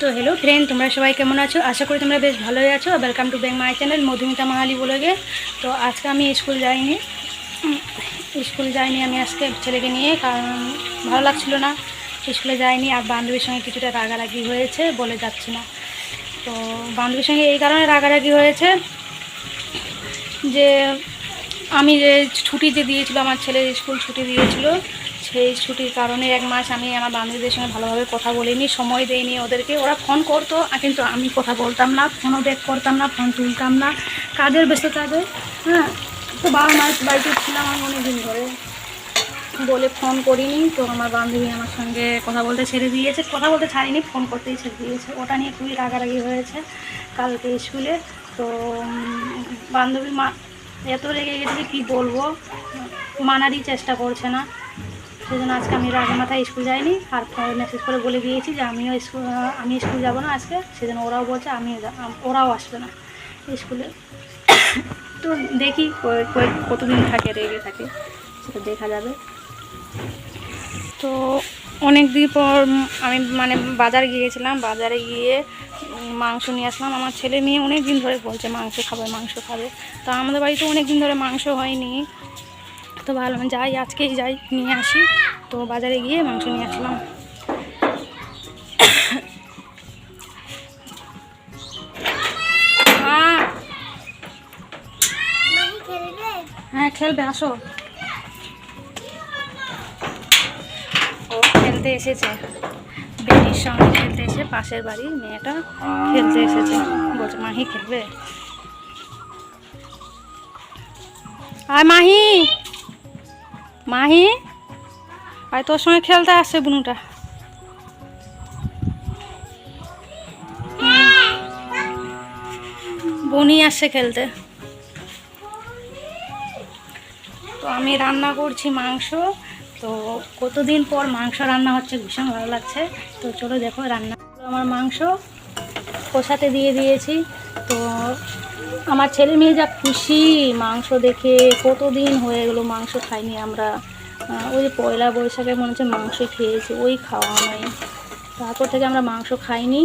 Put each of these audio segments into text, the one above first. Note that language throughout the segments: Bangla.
তো হ্যালো ফ্রেন্ড তোমরা সবাই কেমন আছো? আশা করি তোমরা বেশ ভালোই আছো। Welcome to back my channel Madhumita Mahali বলে তো আজকে আমি স্কুল যাইনি। স্কুল যাইনি আমি আজকে ছেলেকে নিয়ে, কারণ ভালো লাগছিল না। স্কুলে যাইনি, আর বান্ধবীর সঙ্গে কিছুটা রাগারাগি হয়েছে বলে যাচ্ছি না। তো বান্ধবীর সঙ্গে এই কারণে রাগারাগি হয়েছে যে, আমি যে ছুটি যে দিয়েছিল, আমার ছেলের স্কুল ছুটি দিয়েছিল সেই ছুটির কারণে এক মাস আমি আমার বান্ধবীদের সঙ্গে ভালোভাবে কথা বলিনি, সময় দেইনি ওদেরকে। ওরা ফোন করতো কিন্তু আমি কথা বলতাম না, ফোনও ব্যাক করতাম না, ফোন তুলতাম না। কাজের ব্যস্ততাতে হ্যাঁ তো বাবা মায়ের বাড়িতে ছিলাম আমি অনেকদিন ধরে। বলে ফোন করিনি, তো আমার বান্ধবী আমার সঙ্গে কথা বলতে ছেড়ে দিয়েছে। কথা বলতে ছাড়িনি, ফোন করতেই ছেড়ে দিয়েছে। ওটা নিয়ে খুবই রাগারাগি হয়েছে কালকে স্কুলে। তো বান্ধবী মা, এত রেগে গেছে কী বলব? মানারই চেষ্টা করছে না। সেই জন্য আজকে আমি রাগে মাথায় স্কুল যাইনি। আর মেসেজ করে বলে দিয়েছি যে আমিও স্কুল আমি স্কুল যাব না আজকে। সেজন্য ওরাও বলছে আমিও ওরাও আসবে না স্কুলে। তো দেখি কতদিন থাকে, রেগে থাকে, সেটা দেখা যাবে। তো অনেক দিন পর আমি মানে বাজার গিয়েছিলাম, বাজারে গিয়ে মাংস নিয়ে আসলাম। আমার ছেলে মেয়ে অনেক দিন ধরে বলছে মাংস খাবে মাংস খাবে। তো আমাদের বাড়িতে অনেক দিন ধরে মাংস হয়নি। তো ভালো, যাই, আজকেই যাই, নিয়ে আসি। তো বাজারে গিয়ে মাংস নিয়ে আসলাম। হ্যাঁ খেলবে, আসো। ও খেলতে এসেছে। বেটির সঙ্গে খেলতে এসে পাশের বাড়ির মেয়েটা খেলতে এসেছে। বলছে, মাহি খেলবে? আয় মাহি! মাহি আর তোর সঙ্গে খেলতে আসছে বুনুটা। বনি আসছে খেলতে। তো আমি রান্না করছি মাংস। তো কতদিন পর মাংস রান্না হচ্ছে ভীষণ ভালো লাগছে। তো চলো দেখো রান্না। আমার মাংস কষাতে দিয়ে দিয়েছি। তো আমার ছেলে মেয়ে যা খুশি, মাংস দেখে কতদিন হয়ে গেলো মাংস খাইনি আমরা। ওই পয়লা বৈশাখে মনে হচ্ছে মাংস খেয়েছি, ওই খাওয়া নাই। তারপর থেকে আমরা মাংস খাইনি।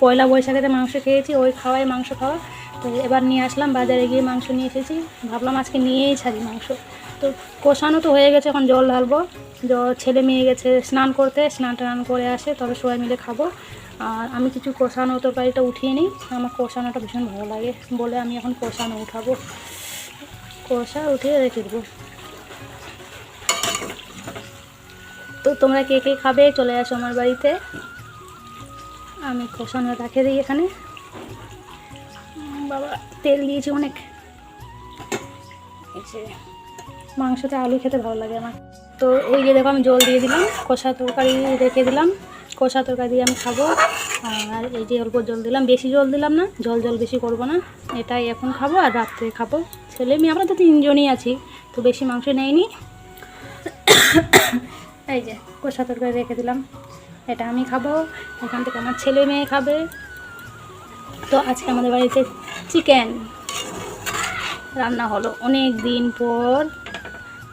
পয়লা বৈশাখেতে মাংস খেয়েছি, ওই খাওয়াই মাংস খাওয়া। তো এবার নিয়ে আসলাম, বাজারে গিয়ে মাংস নিয়ে এসেছি। ভাবলাম আজকে নিয়েই ছাড়ি মাংস। তো কষানো তো হয়ে গেছে, এখন জল ঢালবো। ছেলে মেয়ে গেছে, স্নান করতে, স্নান টান করে আসে, তবে সবাই মিলে খাব। আর আমি কিছু কষানো তরকারিটা উঠিয়ে নিই, আমার কষানোটা ভীষণ ভালো লাগে বলে আমি এখন কষানো উঠাবো। কষা উঠিয়ে রেখে দেবো। তো তোমরা কে কে খাবে চলে আসো আমার বাড়িতে। আমি কষানো রাখে দিই এখানে। বাবা, তেল দিয়েছি অনেক। মাংসতে আলু খেতে ভালো লাগে আমার। তো এই যে দেখো আমি জল দিয়ে দিলাম, কষা তরকারি রেখে দিলাম, কষা তরকারি দিয়ে আমি খাব। আর এই যে অল্প জল দিলাম, বেশি জল দিলাম না, জল জল বেশি করব না, এটাই এখন খাব আর রাত্রে খাব। ছেলে মেয়ে, আমরা তো তিনজনই আছি, তো বেশি মাংস নেইনি। এই যে কষা তরকারি রেখে দিলাম, এটা আমি খাব, এখান থেকে আমার ছেলে মেয়ে খাবে। তো আজকে আমাদের বাড়িতে চিকেন রান্না হলো। অনেক দিন পর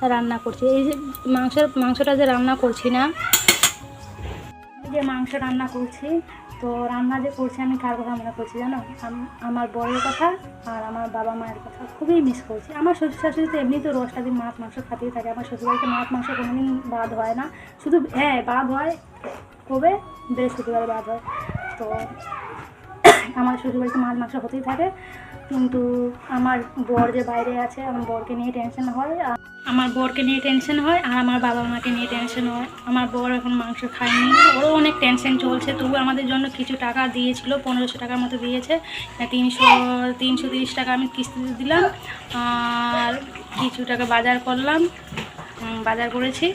রান্না করছি। এই যে মাংসের মাংসটা যে রান্না করছি না যে মাংস রান্না করছি, তো রান্না যে করছি আমি কার কথা মনে করছি জানো? আম- আমার বড়ের কথা আর আমার বাবা মায়ের কথা খুবই মিস করছি। আমার শ্বশুর শাশুড়ি তো এমনি তো রোজটা দিন মাছ, মাংস খাতেই থাকে। আমার শ্বশুরবাড়িতে মাছ, মাংস কোনোদিন বাদ হয় না। শুধু হ্যাঁ বাদ হয়, কবে? বৃহস্পতিবার বাদ হয়। তো আমার শ্বশুরবাড়িতে মাছ, মাংস হতেই থাকে। কিন্তু আমার বর যে বাইরে আছে, আমার বরকে নিয়ে টেনশন হয়। আর আমার বরকে নিয়ে টেনশন হয় আর আমার বাবা মাকে নিয়ে টেনশন হয়। আমার বর এখন মাংস খায়নি। ওরও অনেক টেনশন চলছে। তবু আমাদের জন্য কিছু টাকা দিয়েছিল, পনেরোশো টাকার মতো দিয়েছে। তিনশো তিনশো তিরিশ টাকা আমি কিস্তিতে দিলাম। আর কিছু টাকা বাজার করলাম। বাজার করেছি।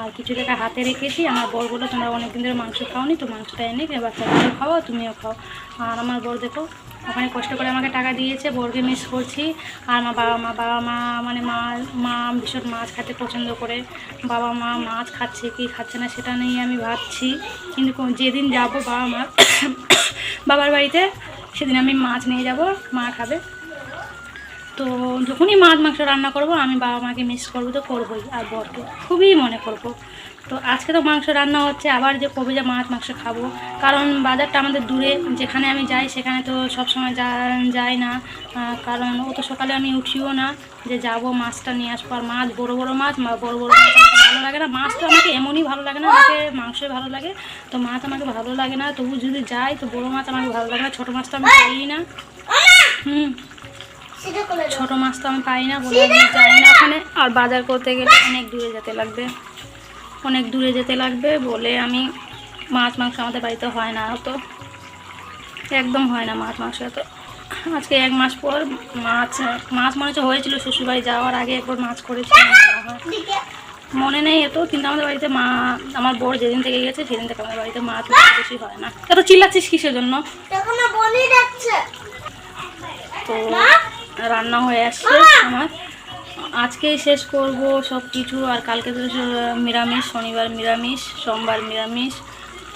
আর কিছু টাকা হাতে রেখেছি। আমার বর বলল, তোমরা অনেকদিন ধরে মাংস খাওনি, তো মাংসটা এনে বাচ্চাগুলো খাও তুমিও খাও। আর আমার বর দেখো, ওখানে কষ্ট করে আমাকে টাকা দিয়েছে, বরকে মিস করছি। আর আমার বাবা মা বাবা মা মানে মা মা ভীষণ মাছ খেতে পছন্দ করে। বাবা মা মাছ খাচ্ছে, কি খাচ্ছে না সেটা নিয়ে আমি ভাবছি। কিন্তু যেদিন যাব বাবা মা, বাবার বাড়িতে, সেদিন আমি মাছ নিয়ে যাব, মা খাবে। তো যখনই মাছ মাংস রান্না করব, আমি বাবা মাকে মিস করব তো করবোই আর বরকে। খুবই মনে করব। তো তো আজকে তো মাংস রান্না হচ্ছে, আবার যে কবে যে মাছ মাংস খাব। কারণ বাজারটা আমাদের দূরে, যেখানে আমি যাই সেখানে তো সবসময় যা যাই না। কারণ অত সকালে আমি উঠিও না যে যাব মাছটা নিয়ে আসব। আর মাছ, বড় বড় মাছ বড় বড় মাছ ভালো লাগে না। মাছ তো আমাকে এমনই ভালো লাগে না, আমাকে মাংসই ভালো লাগে। তো মাছ আমাকে ভালো লাগে না। তবু যদি যাই, তো বড় মাছ আমাকে ভালো লাগে না, ছোটো মাছ তো আমি খাই না। হুম। ছোট মাছ তো আমি পাই না বলে আমি যাই না ওখানে। আর বাজার করতে গেলে অনেক দূরে যেতে লাগবে। অনেক দূরে যেতে লাগবে বলে আমি মাছ মাংস আমাদের বাড়িতে হয় না তো একদম হয় না মাছ মাংস তো আজকে এক মাস পর মাছ মাছ মনে হচ্ছে হয়েছিল শ্বশুরবাড়ি যাওয়ার আগে একবার মাছ করেছি। মনে নেই এত কিন্তু আমাদের বাড়িতে মা আমার বড় যেদিন থেকে গেছে সেদিন থেকে আমাদের বাড়িতে মাছ বেশি হয় না। এত চিল্লাচ্ছিস কিসের জন্য? তো রান্না হয়ে আসছে আমার। আজকেই শেষ করব সব কিছু আর কালকে তো নিরামিষ শনিবার নিরামিষ সোমবার নিরামিষ।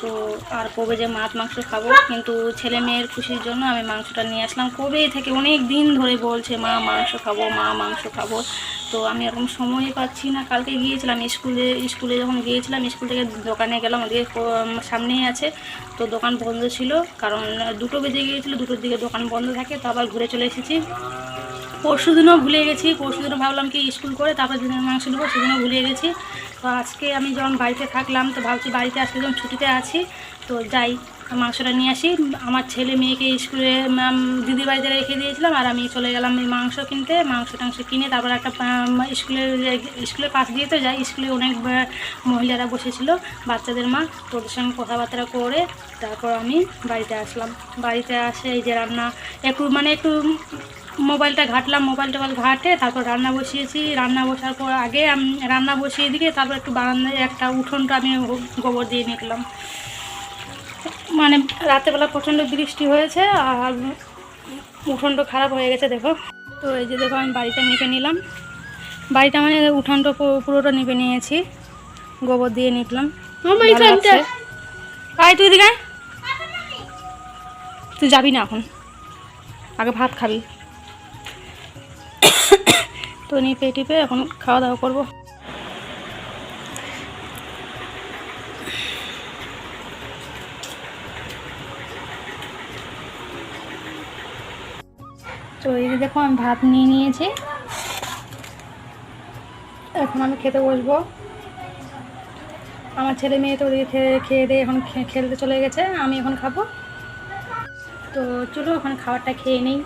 তো আর কবে যে মাছ মাংস খাব কিন্তু ছেলে মেয়ের খুশির জন্য আমি মাংসটা নিয়ে আসলাম। কবেই থেকে? অনেক দিন ধরে বলছে মা মাংস খাব মা মাংস খাব। তো আমি এরকম সময় পাচ্ছি না। কালকে গিয়েছিলাম স্কুলে স্কুলে যখন গিয়েছিলাম, স্কুল থেকে দোকানে গেলাম, ওদিকে সামনেই আছে। তো দোকান বন্ধ ছিল, কারণ দুটো বেজে গিয়েছিল, দুটোর দিকে দোকান বন্ধ থাকে, তো আবার ঘুরে চলে এসেছি। পরশু দিনও ভুলে গেছি, পরশু দিনও ভাবলাম কি স্কুল করে তারপর যেদিন মাংস নেব, সেদিনও ভুলে গেছি। তো আজকে আমি যখন বাড়িতে থাকলাম, তো ভাবছি বাড়িতে আজকে যখন ছুটিতে আছি, তো যাই। মাংসটা নিয়ে আসি। আমার ছেলে মেয়েকে স্কুলে দিদি বাড়িতে রেখে দিয়েছিলাম আর আমি চলে গেলাম এই মাংস কিনতে। মাংস টাংস কিনে তারপর একটা স্কুলে স্কুলের পাশ দিয়ে তো যাই, স্কুলে অনেক মহিলারা বসেছিল, বাচ্চাদের মা। তোদের সঙ্গে কথাবার্তা করে তারপর আমি বাড়িতে আসলাম। বাড়িতে আসে এই যে রান্না, একটু মানে একটু মোবাইলটা ঘাটলাম, মোবাইল টোবাইল ঘাটে তারপর রান্না বসিয়েছি। রান্না বসার পর আগে রান্না বসিয়ে দিকে তারপর একটু বারান্দায় একটা উঠোনটা আমি গোবর দিয়ে নিলাম মানে রাতেবেলা প্রচণ্ড বৃষ্টি হয়েছে আর উঠোনটা খারাপ হয়ে গেছে দেখো। তো এই যে দেখো আমি বাড়িটা নিপে নিলাম। বাড়িটা মানে উঠোনটা পুরোটা নিপে নিয়েছি। গোবর দিয়ে। আয় তুই দিকে তুই যাবি না এখন। আগে ভাত খাবি। তো নিপে টিপে এখন খাওয়া দাওয়া করব। তো এই যে দেখো, আমি ভাত নিয়ে নিয়েছি। এখন আমি খেতে বসবো। আমার ছেলে মেয়ে তো ওদিকে খেয়ে দিয়ে এখন খেলতে চলে গেছে, আমি এখন খাব। তো চলো, এখন খাবারটা খেয়ে নিই।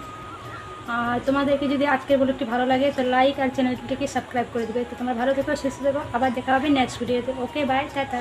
আর তোমাদেরকে যদি আজকের ব্লগটি ভালো লাগে, তো লাইক আর চ্যানেলটিকে সাবস্ক্রাইব করে দেবে। তো তোমরা ভালো থেকো, সুস্থ থেকো। আবার দেখা হবে নেক্সট ভিডিওতে ওকে বাই টাটা।